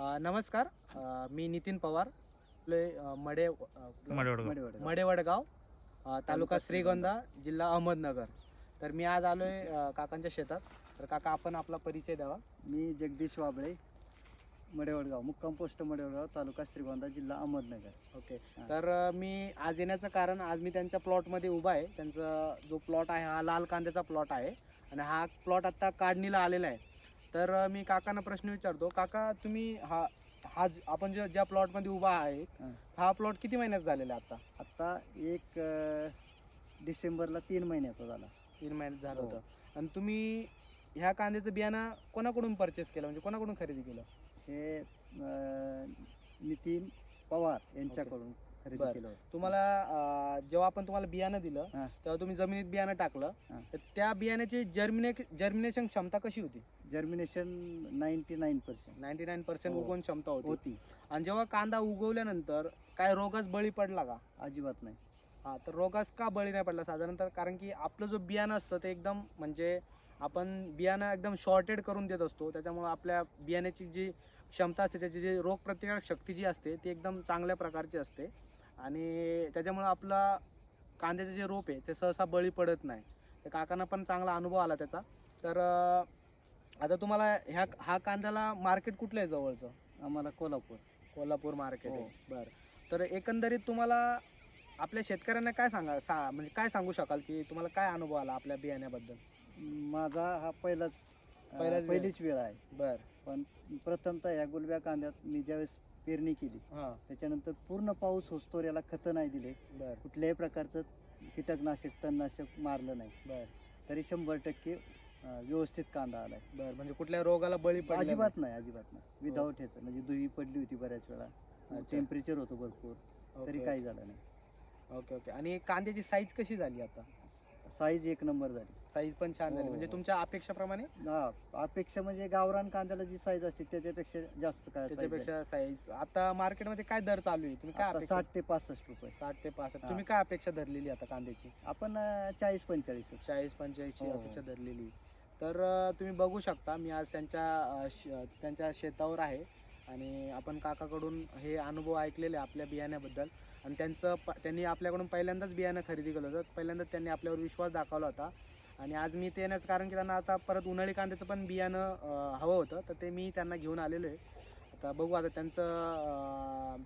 नमस्कार. मी नितीन पवार मडे मडवडगाव. तालुका श्रीगोंदा जिल्हा अहमदनगर. तर मी आज आलोय अ, काकांच्या शेतात. तर काका आपण आपला परिचय द्यावा. मी जगदीश वाबळे मडेवडगाव मुक्काम पोस्ट मडेवडगाव तालुका श्रीगोंदा जिल्हा अहमदनगर. ओके. तर मी आज येण्याचं कारण आज मी त्यांच्या प्लॉटमध्ये उभा आहे. त्यांचा जो प्लॉट आहे हा लाल कांद्याचा प्लॉट आहे. आणि हा प्लॉट आता काढणीला आलेला आहे. तर मी काकांना प्रश्न विचारतो. काका तुम्ही हा हा ज- आपण जो ज्या प्लॉटमध्ये उभा आहे हा. प्लॉट किती महिन्यात झालेला आहे आता? आता एक डिसेंबरला तीन महिन्याचा झाला. तीन महिन्यात झालं हो. होतं. आणि तुम्ही ह्या कांद्याचं बियाणं कोणाकडून परचेस केलं? म्हणजे कोणाकडून खरेदी केलं? हे नितीन पवार यांच्याकडून. खरेदी बरं. केलं होतं. तुम्हाला अं, जेव्हा आपण तुम्हाला बियाणं दिलं हा. तेव्हा तुम्ही जमिनीत बियाणं टाकलं हा. तर त्या बियाण्याची जर्मिने जर्मिनेशन क्षमता कशी होती germination ninety nine percent ninety nine percent हो. उगवण क्षमता होती होती आणि जेव्हा कांदा उगवल्यानंतर काय रोगास बळी पडला का अजिबात नाही हा तर रोगास का बळी नाही पडला साधारणतः कारण की आपलं जो बियाणं असतं ते एकदम म्हणजे आपण बियाणं एकदम शॉर्टेड करून देत असतो त्याच्यामुळे आपल्या बियाण्याची जी क्षमता असते त्याची जी रोगप्रतिकारक शक्ती जी असते ती एकदम चांगल्या प्रकारची असते आणि त्याच्यामुळं आपला कांद्याचे जे रोप आहे ते सहसा बळी पडत नाही. तर काकांना पण चांगला अनुभव आला त्याचा. तर आता तुम्हाला ह्या हा कांद्याला मार्केट कुठलं आहे जवळचं? आम्हाला कोल्हापूर. कोल्हापूर मार्केट आहे. हो. बरं. तर एकंदरीत तुम्हाला आपल्या शेतकऱ्यांना काय सांगा सा म्हणजे काय सांगू शकाल की तुम्हाला काय अनुभव आला आपल्या बियाण्याबद्दल? माझा हा पहिलाच पहिलाच वेळ. पहिलीच वेळ आहे. बर. पण प्रथमतः या गुलब्या कांद्यात मी ज्यावेळेस पेरणी केली हां. त्याच्यानंतर पूर्ण पाऊस होस्तोवर याला खतं नाही दिले. बर. कुठल्याही प्रकारचं कीटकनाशक तणनाशक मारलं नाही. बर. तरी शंभर टक्के अं, व्यवस्थित कांदा आलाय. बर म्हणजे कुठल्या रोगाला बळी पडला अजिबात नाही अजिबात नाही. विदाऊट ह्याचं म्हणजे दुही पडली होती बऱ्याच वेळा. अच्छा. टेम्परेचर होतं भरपूर. तरी ओके, काही झालं नाही. Okay okay. आणि कांद्याची साईज कशी झाली आता? साईज एक नंबर झाली. साईज पण छान झाली. हो. म्हणजे तुमच्या अपेक्षाप्रमाणे? हा, अपेक्षा म्हणजे गावरान कांद्याला जी साईज असते त्याच्यापेक्षा जास्त काय size. त्याच्यापेक्षा साईज आता मार्केटमध्ये काय दर चालू आहे? तुम्ही काय आता अपेक्षा साठ ते पासष्ट रुपये. साठ ते पासष्ट. हा. तुम्ही काय अपेक्षा धरलेली आता कांद्याची? आपण चाळीस पंचेचाळीस चाळीस पंचेचाळीसची हो. अपेक्षा धरलेली तर अ, तुम्ही बघू शकता मी आज त्यांच्या अ, श- त्यांच्या शेतावर आहे. आणि आपण काकाकडून हे अनुभव ऐकलेले आपल्या बियाण्याबद्दल. आणि त्यांचं प त्यांनी आपल्याकडून पहिल्यांदाच बियाणं खरेदी केलं होतं. पहिल्यांदाच त्यांनी आपल्यावर विश्वास दाखवला होता. आणि आज मी ते येण्याचं कारण की त्यांना आता परत उन्हाळी कांद्याचं पण बियाणं हवं होतं. तर ते मी त्यांना घेऊन आलेलो आहे. आता बघू आता त्यांचं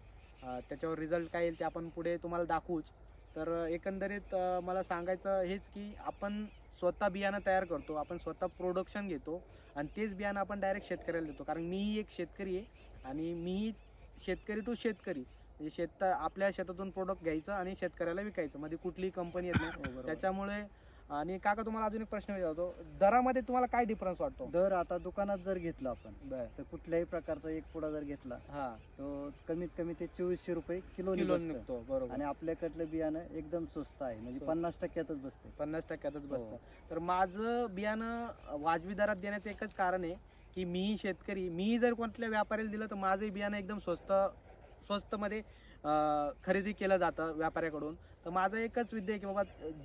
त्याच्यावर रिझल्ट काय येईल ते आपण पुढे तुम्हाला दाखवूच. तर एकंदरीत मला सांगायचं हेच की आपण स्वतः बियाणं तयार करतो आपण स्वतः प्रोडक्शन घेतो आणि तेच बियाणं आपण डायरेक्ट शेतकऱ्याला देतो. कारण मीही एक शेतकरी आहे आणि मीही शेतकरी टू शेतकरी. म्हणजे शेत आपल्या शेतातून प्रोडक्ट घ्यायचं आणि शेतकऱ्याला विकायचं. मध्ये कुठलीही कंपनी येत हो, नाही बरोबर. त्याच्यामुळे आणि काका तुम्हाला अजून एक प्रश्न विचारतो. दरामध्ये तुम्हाला काय डिफरन्स वाटतो? दर आता दुकानात जर घेतलं आपण बर. तर कुठल्याही प्रकारचा एक पुडा जर घेतला हा. तो कमीत कमी ते चोवीसशे रुपये किलो किलो निघतो बरोबर. आणि आपल्याकडलं बियाणं एकदम स्वस्त आहे म्हणजे. पन्नास टक्क्यातच बसते. पन्नास टक्क्यातच हो. बसतं. तर माझं बियाणं वाजवी दरात देण्याचं एकच कारण आहे की मीही शेतकरी मीही जर कोणत्या व्यापाऱ्याला दिलं तर माझंही बियाणं एकदम स्वस्त स्वस्तमध्ये खरेदी केलं जातं व्यापाऱ्याकडून. तर माझा एकच विद्य आहे की बाबा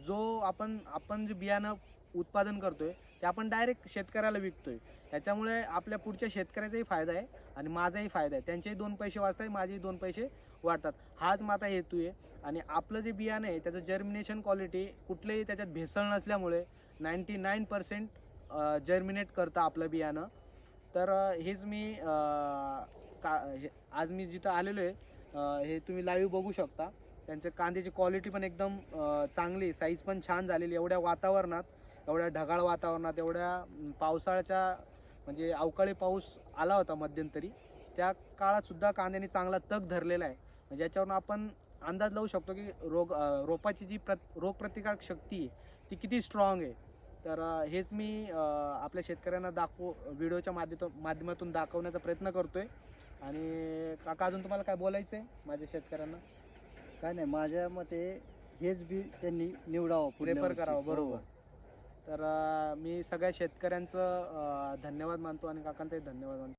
जो आपण आपण जे बियाणं उत्पादन करतोय ते आपण डायरेक्ट शेतकऱ्याला विकतोय. त्याच्यामुळे आपल्या पुढच्या शेतकऱ्याचाही फायदा आहे आणि माझाही फायदा आहे. त्यांचेही दोन पैसे वाचतात माझेही दोन पैसे वाढतात. हाच माझा हेतू आहे. आणि आपलं जे बियाणं आहे त्याचं जर्मिनेशन क्वालिटी कुठलेही त्याच्यात भेसळ नसल्यामुळे नाईन्टी नाईन पर्सेंट जर्मिनेट करतं आपलं बियाणं. तर हेच मी का हे- आज मी जिथं आलेलो आहे हे तुम्ही लाईव्ह बघू शकता. त्यांच्या कांद्याची क्वालिटी पण एकदम चांगली साईज पण छान झालेली एवढ्या वातावरणात एवढ्या ढगाळ वातावरणात एवढ्या पावसाळ्याच्या म्हणजे अवकाळी पाऊस आला होता मध्यंतरी त्या काळातसुद्धा कांद्याने चांगला तग धरलेला आहे. म्हणजे याच्यावरून आपण अंदाज लावू शकतो की रोग रोपाची जी प्र रोगप्रतिकारक शक्ती आहे ती किती स्ट्रॉंग आहे. तर हेच मी आपल्या शेतकऱ्यांना दाखवू व्हिडिओच्या माध्यमातून माध्यमातून दाखवण्याचा प्रयत्न करतो आहे आणि काका अजून तुम्हाला काय बोलायचं आहे माझ्या शेतकऱ्यांना? काय नाही माझ्या मते हेच बी त्यांनी निवडावं पुढल्या प्रेफर वर्षी. करावं बरोबर हो. तर अ, मी सगळ्या शेतकऱ्यांचं अ, धन्यवाद मानतो आणि काकांचाही धन्यवाद मानतो